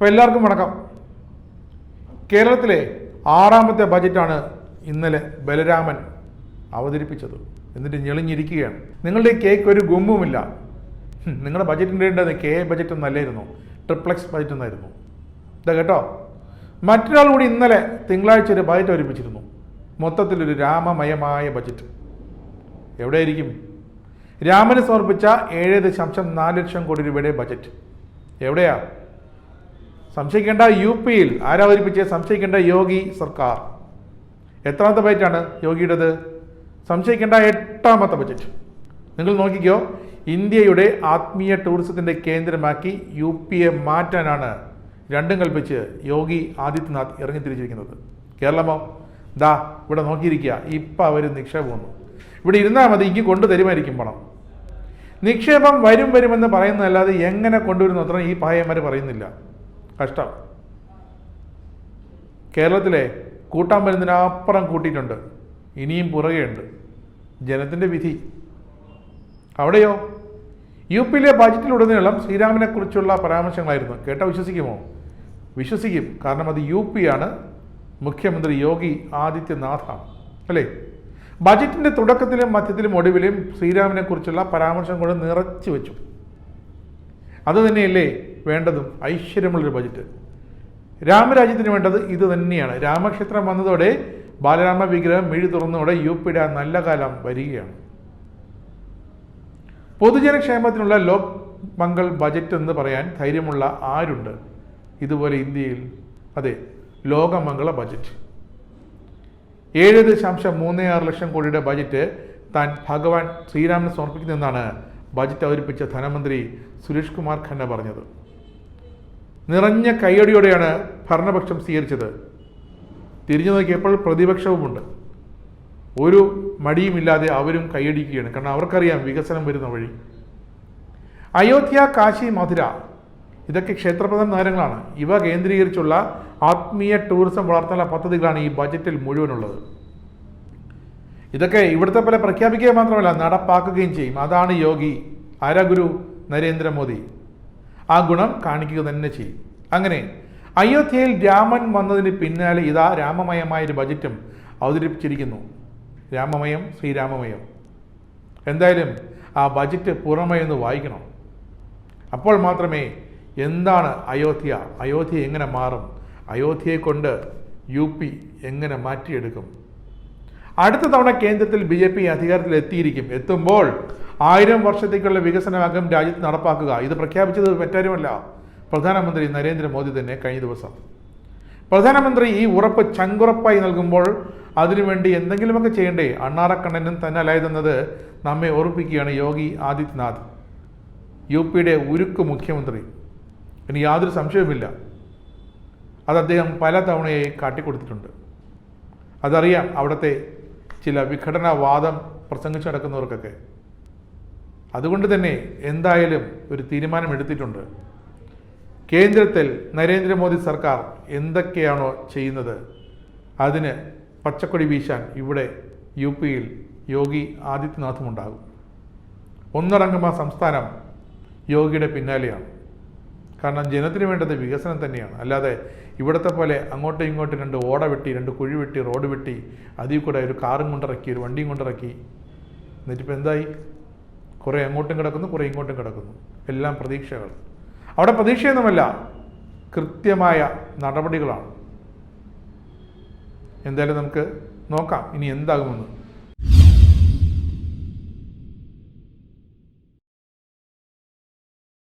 അപ്പോൾ എല്ലാവർക്കും വണക്കം. കേരളത്തിലെ ആറാമത്തെ ബജറ്റാണ് ഇന്നലെ ബലരാമൻ അവതരിപ്പിച്ചത്. എന്നിട്ട് ഞെളിഞ്ഞിരിക്കുകയാണ്. നിങ്ങളുടെ കേക്ക് ഒരു ഗുമ്മുമില്ല. നിങ്ങളുടെ ബജറ്റിന്റെ ഉണ്ടത് കെ ബജറ്റ് ഒന്നല്ലായിരുന്നു. ട്രിപ്ലക്സ് ബജറ്റ് ഒന്നായിരുന്നു. ഇതാ കേട്ടോ. മറ്റൊരാൾ കൂടി ഇന്നലെ തിങ്കളാഴ്ച ഒരു ബജറ്റ് അവതരിപ്പിച്ചിരുന്നു മൊത്തത്തിലൊരു രാമമയമായ ബജറ്റ്. എവിടെയായിരിക്കും? രാമന് സമർപ്പിച്ച ഏഴ് ദശാംശം നാല് ലക്ഷം കോടി രൂപയുടെ ബജറ്റ്. എവിടെയാ? സംശയിക്കേണ്ട യു പിയിൽ ആരാവതരിപ്പിച്ച് സംശയിക്കേണ്ട യോഗി സർക്കാർ. എത്രാമത്തെ ബജറ്റാണ് യോഗിയുടേത്? സംശയിക്കേണ്ട എട്ടാമത്തെ ബജറ്റ്. നിങ്ങൾ നോക്കിക്കോ ഇന്ത്യയുടെ ആത്മീയ ടൂറിസത്തിന്റെ കേന്ദ്രമാക്കി യു പിയെ മാറ്റാനാണ് രണ്ടും കൽപ്പിച്ച് യോഗി ആദിത്യനാഥ് ഇറങ്ങിത്തിരിച്ചിരിക്കുന്നത്. കേരളമോ? ദാ ഇവിടെ നോക്കിയിരിക്കുക. ഇപ്പം അവർ നിക്ഷേപം വന്നു. ഇവിടെ ഇരുന്നാൽ മതി ഇങ്ങ് കൊണ്ടു തരുമായിരിക്കും പണം. നിക്ഷേപം വരും വരുമെന്ന് പറയുന്നതല്ലാതെ എങ്ങനെ കൊണ്ടുവരുന്നു അത്ര ഈ പായന്മാർ പറയുന്നില്ല. കഷ്ടം. കേരളത്തിലെ കൂട്ടാൻ വരുന്നതിനപ്പുറം കൂട്ടിയിട്ടുണ്ട്. ഇനിയും പുറകെയുണ്ട്. ജനത്തിന്റെ വിധി. അവിടെയോ? യു പിയിലെ ബജറ്റിലുടനീളം ശ്രീരാമനെക്കുറിച്ചുള്ള പരാമർശങ്ങളായിരുന്നു. കേട്ടാൽ വിശ്വസിക്കുമോ? വിശ്വസിക്കും. കാരണം അത് യു ആണ് മുഖ്യമന്ത്രി യോഗി ആദിത്യനാഥാണ്. അല്ലേ? ബജറ്റിന്റെ തുടക്കത്തിലും മധ്യത്തിലും ഒടുവിലും ശ്രീരാമനെക്കുറിച്ചുള്ള പരാമർശം കൊണ്ട് നിറച്ചു വെച്ചു. അത് തന്നെയല്ലേ വേണ്ടതും ഐശ്വര്യമുള്ളൊരു ബജറ്റ്. രാമരാജ്യത്തിന് വേണ്ടത് ഇത് തന്നെയാണ്. രാമക്ഷേത്രം വന്നതോടെ ബാലരാമ വിഗ്രഹം മിഴി തുറന്നതോടെ യു പിയുടെ നല്ല കാലം വരികയാണ്. പൊതുജനക്ഷേമത്തിനുള്ള ലോക് മംഗൾ ബജറ്റ് എന്ന് പറയാൻ ധൈര്യമുള്ള ആരുണ്ട്? ഇതുപോലെ ഇന്ത്യയിൽ അതെ ലോകമംഗള ബജറ്റ്. ഏഴ് ദശാംശം മൂന്ന് ആറ് ലക്ഷം കോടിയുടെ ബജറ്റ് താൻ ഭഗവാൻ ശ്രീരാമന് സമർപ്പിക്കുന്നെന്നാണ് ബജറ്റ് അവതരിപ്പിച്ച ധനമന്ത്രി സുരേഷ് കുമാർ ഖന്ന പറഞ്ഞത്. നിറഞ്ഞ കൈയടിയോടെയാണ് ഭരണപക്ഷം സ്വീകരിച്ചത്. തിരിഞ്ഞു നോക്കിയപ്പോൾ പ്രതിപക്ഷവുമുണ്ട്. ഒരു മടിയുമില്ലാതെ അവരും കൈയടിക്കുകയാണ് കാരണം അവർക്കറിയാം വികസനം വരുന്ന വഴി. അയോധ്യ കാശി മധുര ഇതൊക്കെ ക്ഷേത്രപ്രധാന നഗരങ്ങളാണ്. ഇവ കേന്ദ്രീകരിച്ചുള്ള ആത്മീയ ടൂറിസം വളർത്താനുള്ള പദ്ധതികളാണ് ഈ ബജറ്റിൽ മുഴുവനുള്ളത്. ഇതൊക്കെ ഇവിടുത്തെ പോലെ പ്രഖ്യാപിക്കുക മാത്രമല്ല നടപ്പാക്കുകയും ചെയ്യും. അതാണ് യോഗി. ആരാ ഗുരു? നരേന്ദ്രമോദി. ആ ഗുണം കാണിക്കുക തന്നെ ചെയ്യും. അങ്ങനെ അയോധ്യയിൽ രാമൻ വന്നതിന് പിന്നാലെ ഇതാ രാമമയമായ ഒരു ബജറ്റും അവതരിപ്പിച്ചിരിക്കുന്നു. രാമമയം ശ്രീരാമമയം. എന്തായാലും ആ ബജറ്റ് പൂർണമായൊന്ന് വായിക്കണം. അപ്പോൾ മാത്രമേ എന്താണ് അയോധ്യ? അയോധ്യ എങ്ങനെ മാറും? അയോധ്യയെ കൊണ്ട് യു പി എങ്ങനെ മാറ്റിയെടുക്കും? അടുത്ത തവണ കേന്ദ്രത്തിൽ ബി ജെ പി അധികാരത്തിൽ എത്തിയിരിക്കും എത്തുമ്പോൾ ആയിരം വർഷത്തേക്കുള്ള വികസനമാകും രാജ്യത്ത് നടപ്പാക്കുക. ഇത് പ്രഖ്യാപിച്ചത് മറ്റാരുമല്ല. പ്രധാനമന്ത്രി നരേന്ദ്രമോദി തന്നെ കഴിഞ്ഞ ദിവസം. പ്രധാനമന്ത്രി ഈ ഉറപ്പ് ചങ്കുറപ്പായി നൽകുമ്പോൾ അതിനുവേണ്ടി എന്തെങ്കിലുമൊക്കെ ചെയ്യണ്ടേ? അണ്ണാറക്കണ്ണനും തന്നെ അലായതെന്നത് നമ്മെ ഓർപ്പിക്കുകയാണ് യോഗി ആദിത്യനാഥ്. യു പിയുടെ ഉരുക്ക് മുഖ്യമന്ത്രി. ഇനി യാതൊരു സംശയവുമില്ല. അത് അദ്ദേഹം പല തവണയായി കാട്ടിക്കൊടുത്തിട്ടുണ്ട്. അതറിയാം അവിടുത്തെ ചില വിഘടനവാദം പ്രസംഗിച്ചു നടക്കുന്നവർക്കൊക്കെ. അതുകൊണ്ട് തന്നെ എന്തായാലും ഒരു തീരുമാനമെടുത്തിട്ടുണ്ട്. കേന്ദ്രത്തിൽ നരേന്ദ്രമോദി സർക്കാർ എന്തൊക്കെയാണോ ചെയ്യുന്നത് അതിന് പച്ചക്കൊടി വീശാൻ ഇവിടെ യു പിയിൽ യോഗി ആദിത്യനാഥും ഉണ്ടാകും. ഒന്നടങ്കം ആ സംസ്ഥാനം യോഗിയുടെ പിന്നാലെയാണ്. കാരണം ജനത്തിന് വേണ്ടത് വികസനം തന്നെയാണ്. അല്ലാതെ ഇവിടുത്തെ പോലെ അങ്ങോട്ടും ഇങ്ങോട്ടും രണ്ട് ഓട വെട്ടി രണ്ട് കുഴി വെട്ടി റോഡ് വെട്ടി അതിൽ കൂടെ ഒരു കാറും കൊണ്ടിറക്കി ഒരു വണ്ടിയും കൊണ്ടിറക്കി. എന്നിട്ടിപ്പോൾ എന്തായി? കുറേ അങ്ങോട്ടും കിടക്കുന്നു കുറേ ഇങ്ങോട്ടും കിടക്കുന്നു. എല്ലാം പ്രതീക്ഷകൾ. അവിടെ പ്രതീക്ഷയൊന്നുമല്ല. കൃത്യമായ നടപടികളാണ്. എന്തായാലും നമുക്ക് നോക്കാം ഇനി എന്താകുമെന്ന്.